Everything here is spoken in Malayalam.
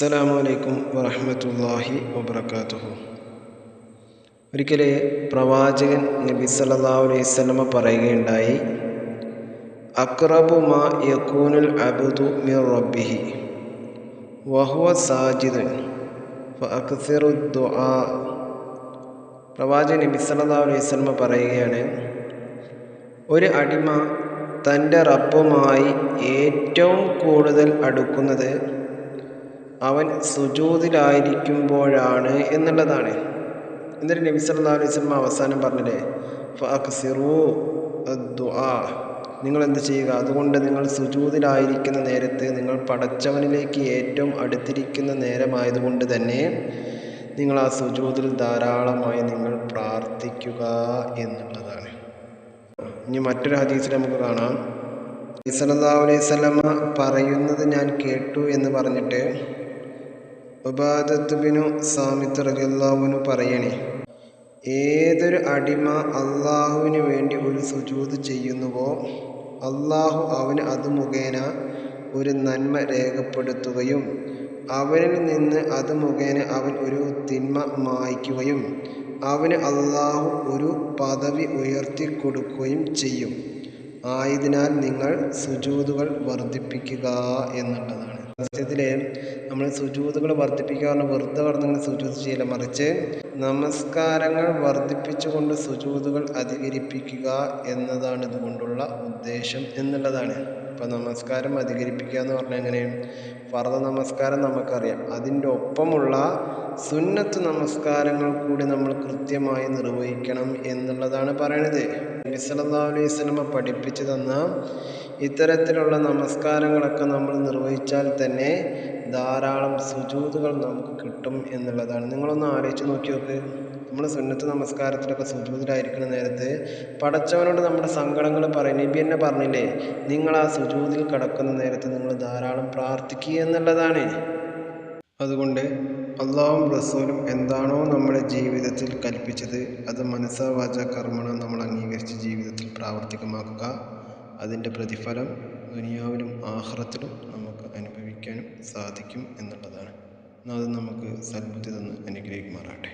അസ്സലാമു അലൈക്കും വറഹമത്തല്ലാഹി വബറകാതുഹു. ഒരിക്കലെ പ്രവാചകൻ നബി സല്ലല്ലാഹു അലൈഹി പറയുകയുണ്ടായി അക്രബു മാ യകൂനുൽ അബ്ദു മിർ റബ്ബിഹി വഹുവ സാജിദുൻ പ്രവാചകൻ നബി സല്ലല്ലാഹു അലൈഹി പറയുകയാണ് ഒരു അടിമ തന്റെ റബ്ബുമായി ഏറ്റവും കൂടുതൽ അടുക്കുന്നത് അവൻ സുജൂതിലായിരിക്കുമ്പോഴാണ് എന്നുള്ളതാണ്. എന്നിട്ട് നബി സല്ലാ അലൈഹി വസല്ലം അവസാനം പറഞ്ഞില്ലേ ഫഅക്സിറു ദുആ നിങ്ങൾ എന്ത് ചെയ്യുക? അതുകൊണ്ട് നിങ്ങൾ സുജൂതിലായിരിക്കുന്ന നേരത്ത് നിങ്ങൾ പടച്ചവനിലേക്ക് ഏറ്റവും അടുത്തിരിക്കുന്ന നേരമായതുകൊണ്ട് തന്നെ നിങ്ങൾ ആ സുജൂതിൽ ധാരാളമായി നിങ്ങൾ പ്രാർത്ഥിക്കുക എന്നുള്ളതാണ്. ഇനി മറ്റൊരു ഹദീസിൽ നമുക്ക് കാണാം. സല്ലല്ലാഹു അലൈഹി സ്വലമ പറയുന്നത് ഞാൻ കേട്ടു എന്ന് പറഞ്ഞിട്ട് ഉബാദത്ത് ബിനു സാമിത്ത് റളിയല്ലാഹുവിനു പറയണേ ഏതൊരു അടിമ അള്ളാഹുവിന് വേണ്ടി ഒരു സുജൂത് ചെയ്യുന്നുവോ അള്ളാഹു അവന് അത് മുഖേന ഒരു നന്മ രേഖപ്പെടുത്തുകയും അവനിൽ നിന്ന് അത് മുഖേന അവൻ ഒരു തിന്മ മായ്ക്കുകയും അവന് അള്ളാഹു ഒരു പദവി ഉയർത്തി കൊടുക്കുകയും ചെയ്യും. ആയതിനാൽ നിങ്ങൾ സുജൂതുകൾ വർദ്ധിപ്പിക്കുക എന്നുള്ളതാണ്. സത്യത്തിൽ നമ്മൾ സുജൂതുകൾ വർദ്ധിപ്പിക്കുക പറഞ്ഞാൽ വെറുതെ പറഞ്ഞ് സുജൂത് ചെയ്യില്ല. മറിച്ച് നമസ്കാരങ്ങൾ വർദ്ധിപ്പിച്ചുകൊണ്ട് സുജൂതുകൾ അധികരിപ്പിക്കുക എന്നതാണ് ഇതുകൊണ്ടുള്ള ഉദ്ദേശം എന്നുള്ളതാണ്. ഇപ്പം നമസ്കാരം അധികരിപ്പിക്കുക എന്ന് പറഞ്ഞാൽ എങ്ങനെ? ഫർദ നമസ്കാരം നമുക്കറിയാം. അതിന്റെ ഒപ്പമുള്ള സുന്നത്ത് നമസ്കാരങ്ങൾ കൂടി നമ്മൾ കൃത്യമായി നിർവഹിക്കണം എന്നുള്ളതാണ് പറയണത്. നബി സല്ലല്ലാഹു അലൈഹി സ്വലമ പഠിപ്പിച്ചു തന്ന ഇത്തരത്തിലുള്ള നമസ്കാരങ്ങളൊക്കെ നമ്മൾ നിർവഹിച്ചാൽ തന്നെ ധാരാളം സുജൂതുകൾ നമുക്ക് കിട്ടും എന്നുള്ളതാണ്. നിങ്ങളൊന്ന് ആലോചിച്ച് നോക്കി നോക്ക്. നമ്മൾ സുന്നത്ത് നമസ്കാരത്തിലൊക്കെ സുജൂതിലായിരിക്കുന്ന നേരത്ത് പടച്ചവനോട് നമ്മുടെ സങ്കടങ്ങൾ പറയും. നബി എന്നെ പറഞ്ഞില്ലേ നിങ്ങൾ ആ സുജൂതിൽ കടക്കുന്ന നേരത്ത് നിങ്ങൾ ധാരാളം പ്രാർത്ഥിക്കുക എന്നുള്ളതാണ്. അതുകൊണ്ട് അള്ളാഹും റസൂലും എന്താണോ നമ്മുടെ ജീവിതത്തിൽ കൽപ്പിച്ചത് അത് മനസ്സാ വാച കർമ്മണ നമ്മൾ അംഗീകരിച്ച് ജീവിതത്തിൽ പ്രാവർത്തികമാക്കുക. അതിന്റെ പ്രതിഫലം ദുനിയാവിലും ആഹ്റത്തിലും നമുക്ക് അനുഭവിക്കാനും സാധിക്കും എന്നുള്ളതാണ്. അത് നമുക്ക് സൽബുദ്ധി തന്ന് അനുഗ്രഹിക്കുമാറാട്ടെ